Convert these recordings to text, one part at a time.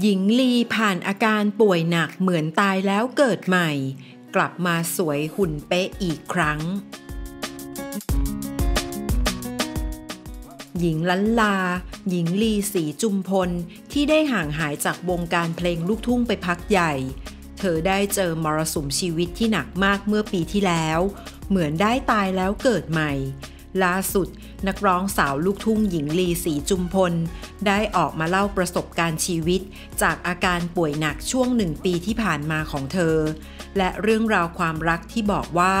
หญิงลีผ่านอาการป่วยหนักเหมือนตายแล้วเกิดใหม่ กลับมาสวยหุ่นเป๊ะอีกครั้ง หญิงลันลา หญิงลีสีจุมพล ที่ได้ห่างหายจากวงการเพลงลูกทุ่งไปพักใหญ่ เธอได้เจอมรสุมชีวิตที่หนักมากเมื่อปีที่แล้ว เหมือนได้ตายแล้วเกิดใหม่ ล่าสุด นักร้องสาวลูกทุ่งหญิงลีสีจุมพล ได้ออกมาเล่าประสบการณ์ชีวิต จากอาการป่วยหนักช่วงหนึ่งปีที่ผ่านมาของเธอ และเรื่องราวความรักที่บอกว่า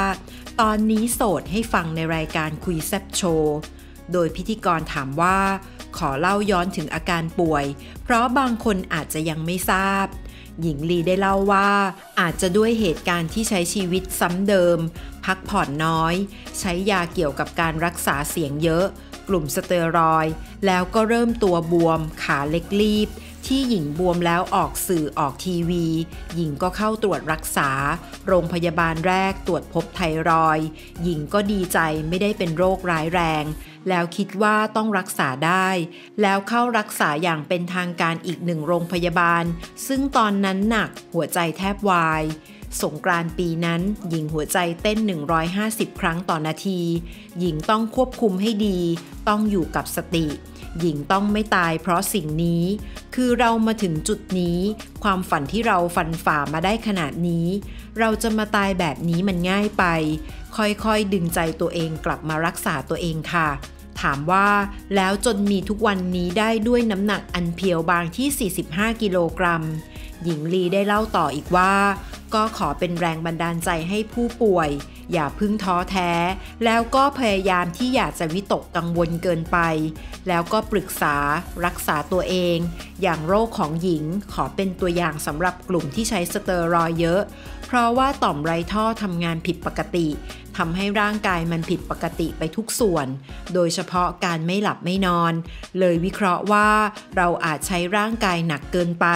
ตอนนี้โสดให้ฟังในรายการคุยแซบโชว์โดยพิธีกรถามว่า ขอเล่าย้อนถึงอาการป่วย เพราะบางคนอาจจะยังไม่ทราบ หญิงลีได้เล่าว่า อาจจะด้วยเหตุการณ์ที่ใช้ชีวิตซ้ำเดิม พักผ่อนน้อย ใช้ยาเกี่ยวกับการรักษาเสียงเยอะ กลุ่มสเตียรอย แล้วก็เริ่มตัวบวม ขาเล็กรีบ ที่หญิงบวมแล้วออกสื่อออกทีวี หญิงก็เข้าตรวจรักษา โรงพยาบาลแรกตรวจพบไทรอย หญิงก็ดีใจไม่ได้เป็นโรคร้ายแรง แล้วคิดว่าต้องรักษาได้ แล้วเข้ารักษาอย่างเป็นทางการอีกหนึ่งโรงพยาบาล ซึ่งตอนนั้นหนักหัวใจแทบวาย สงกรานต์ปีนั้น หญิงหัวใจเต้น 150 ครั้งต่อนาที หญิงต้องควบคุมให้ดี ต้องอยู่กับสติ หญิงต้องไม่ตายเพราะสิ่งนี้ คือเรามาถึงจุดนี้ ความฝันที่เราฝันฝ่ามาได้ขนาดนี้ เราจะมาตายแบบนี้มันง่ายไป ค่อยๆ ดึงใจตัวเองกลับมารักษาตัวเองค่ะ ถามว่าแล้วจนมีทุกวันนี้ได้ด้วยน้ำหนักอันเพียวบางที่ 45 กิโลกรัม หญิงลีได้เล่าต่ออีกว่า ก็ขอเป็นแรงบันดาลใจให้ผู้ป่วย อย่าพึ่งท้อแท้ แล้วก็พยายามที่อยากจะวิตกกังวลเกินไป แล้วก็ปรึกษารักษาตัวเอง อย่างโรคของหญิงขอเป็นตัวอย่างสำหรับกลุ่มที่ใช้สเตอรอยเยอะ ราะว่าต่อมไรท่อทำงานผิดปกติทำให้ร่างกายมันผิดปกติไปทุกส่วน โดยเฉพาะการไม่หลับไม่นอน เลยวิเคราะห์ว่าเราอาจใช้ร่างกายหนักเกินไป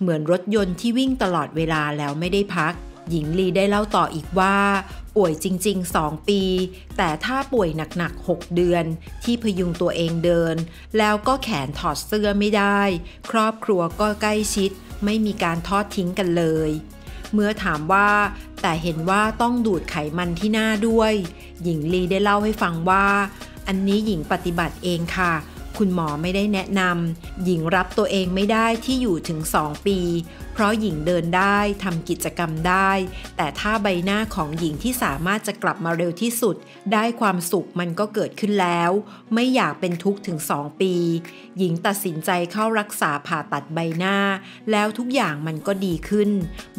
เหมือนรถยนต์ที่วิ่งตลอดเวลาแล้วไม่ได้พัก หญิงลีได้เล่าต่ออีกว่าป่วยจริง ๆ 2 ปี แต่ถ้าป่วยหนัก ๆ 6 เดือน ที่พยุงตัวเองเดิน แล้วก็แขนถอดเสื้อไม่ได้ ครอบครัวก็ใกล้ชิด ไม่มีการทอดทิ้งกันเลย เมื่อถามว่า แต่เห็นว่าต้องดูดไขมันที่หน้าด้วย หญิงลีได้เล่าให้ฟังว่า อันนี้หญิงปฏิบัติเองค่ะ คุณหมอไม่ได้แนะนำหญิงรับตัวเองไม่ได้ที่อยู่ถึง 2 ปี เพราะหญิงเดินได้ทำกิจกรรมได้ แต่ถ้าใบหน้าของหญิงที่สามารถจะกลับมาเร็วที่สุด ได้ความสุขมันก็เกิดขึ้นแล้ว ไม่อยากเป็นทุกข์ถึง 2 ปี หญิงตัดสินใจเข้ารักษาผ่าตัดใบหน้า แล้วทุกอย่างมันก็ดีขึ้น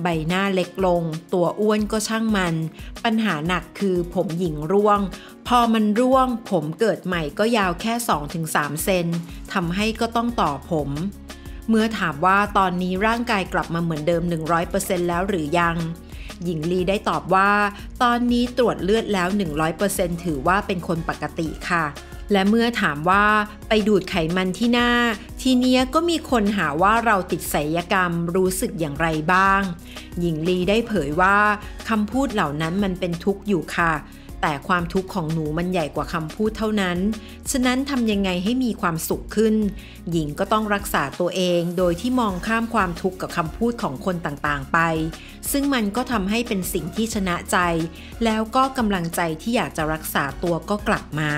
ใบหน้าเล็กลง ตัวอ้วนก็ช่างมัน ปัญหาหนักคือผมหญิงร่วงพอมันร่วงผมเกิดใหม่ก็ยาวแค่ 2-3 เซนทำให้ก็ต้องต่อผม เมื่อถามว่าตอนนี้ร่างกายกลับมาเหมือนเดิม 100%แล้วหรือยัง หญิงลีได้ตอบว่า ตอนนี้ตรวจเลือดแล้ว 100%ถือว่าเป็นคนปกติค่ะ และเมื่อถามว่าไปดูดไขมันที่หน้า ทีเนี้ยก็มีคนหาว่าเราติดศัลยกรรมรู้สึกอย่างไรบ้าง หญิงลีได้เผยว่าคำพูดเหล่านั้นมันเป็นทุกข์อยู่ค่ะ แต่ความทุกข์ของหนูมันใหญ่กว่าคำพูดเท่านั้น ฉะนั้นทำยังไงให้มีความสุขขึ้น หญิงก็ต้องรักษาตัวเองโดยที่มองข้ามความทุกข์กับคำพูดของคนต่างๆไป ซึ่งมันก็ทำให้เป็นสิ่งที่ชนะใจ แล้วก็กำลังใจที่อยากจะรักษาตัวก็กลับมา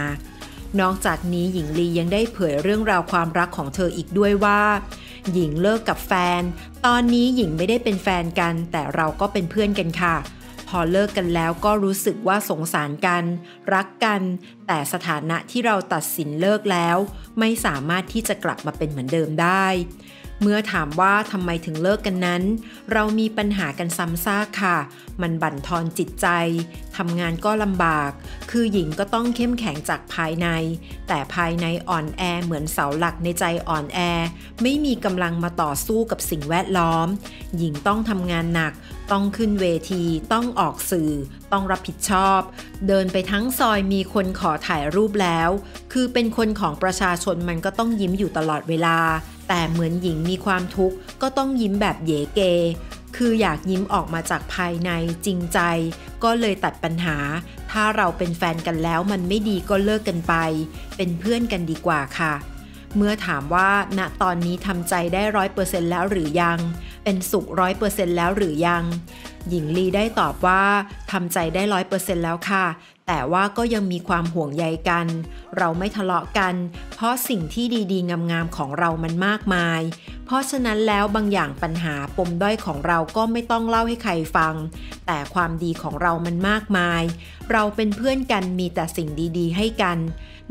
นอกจากนี้หญิงลียังได้เผยเรื่องราวความรักของเธออีกด้วยว่า หญิงเลิกกับแฟน ตอนนี้หญิงไม่ได้เป็นแฟนกัน แต่เราก็เป็นเพื่อนกันค่ะ อเลิกกันแล้วก็รู้สึกว่าสงสารกัน รักกัน แต่สถานะที่เราตัดสินเลิกแล้ว ไม่สามารถที่จะกลับมาเป็นเหมือนเดิมได้ เมื่อถามว่าทำไมถึงเลิกกันนั้น เรามีปัญหากันซ้ำซากค่ะ มันบั่นทอนจิตใจทำงานก็ลำบาก คือหญิงก็ต้องเข้มแข็งจากภายใน แต่ภายในอ่อนแอเหมือนเสาหลักในใจอ่อนแอ ไม่มีกำลังมาต่อสู้กับสิ่งแวดล้อม หญิงต้องทำงานหนัก ต้องขึ้นเวที ต้องออกสื่อ ต้องรับผิดชอบ เดินไปทั้งซอยมีคนขอถ่ายรูปแล้ว คือเป็นคนของประชาชนมันก็ต้องยิ้มอยู่ตลอดเวลา แต่เหมือนหญิงมีความทุกข์ก็ต้องยิ้มแบบเยเกคืออยากยิ้มออกมาจากภายในจริงใจ ก็เลยตัดปัญหา ถ้าเราเป็นแฟนกันแล้วมันไม่ดีก็เลิกกันไป เป็นเพื่อนกันดีกว่าค่ะ เมื่อถามว่าณตอนนี้ทำใจได้ร้อยเปอร์เซ็นต์แล้วหรือยัง เป็นสุขร้อยเปอร์เซ็นต์แล้วหรือยัง หญิงลีได้ตอบว่าทำใจได้ร้อยเปอร์เซ็นต์แล้วค่ะ แต่ว่าก็ยังมีความห่วงใยกัน เราไม่ทะเลาะกัน เพราะสิ่งที่ดีๆ งามๆของเรามันมากมาย เพราะฉะนั้นแล้วบางอย่างปัญหาปมด้อยของเราก็ไม่ต้องเล่าให้ใครฟัง แต่ความดีของเรามันมากมาย เราเป็นเพื่อนกันมีแต่สิ่งดีๆ ให้กัน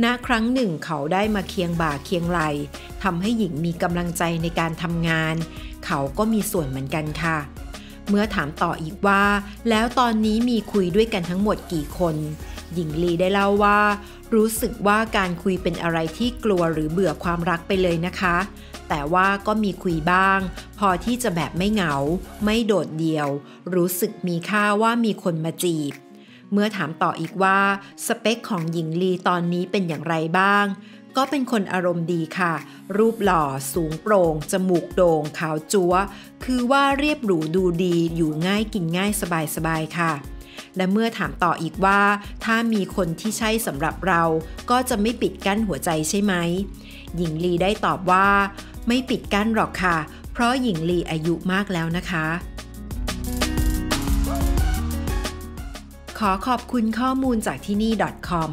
ณครั้งหนึ่งเขาได้มาเคียงบ่าเคียงไหลทำให้หญิงมีกำลังใจในการทำงาน เขาก็มีส่วนเหมือนกันค่ะ เมื่อถามต่ออีกว่า แล้วตอนนี้มีคุยด้วยกันทั้งหมดกี่คน หญิงลีได้เล่าว่า รู้สึกว่าการคุยเป็นอะไรที่กลัวหรือเบื่อความรักไปเลยนะคะ แต่ว่าก็มีคุยบ้าง พอที่จะแบบไม่เหงา ไม่โดดเดี่ยว รู้สึกมีค่าว่ามีคนมาจีบ เมื่อถามต่ออีกว่า สเปคของหญิงลีตอนนี้เป็นอย่างไรบ้าง ก็เป็นคนอารมณ์ดีค่ะ รูปหล่อสูงโปร่ง จมูกโด่ง ขาวจัว๋ว คือว่าเรียบหรูดูดีอยู่ง่ายกินง่ายสบายๆค่ะ และเมื่อถามต่ออีกว่า ถ้ามีคนที่ใช่สำหรับเรา ก็จะไม่ปิดกั้นหัวใจใช่ไหม หญิงลีได้ตอบว่า ไม่ปิดกั้นหรอกค่ะ เพราะหญิงลีอายุมากแล้วนะคะขอขอบคุณข้อมูลจากที่นี่ .com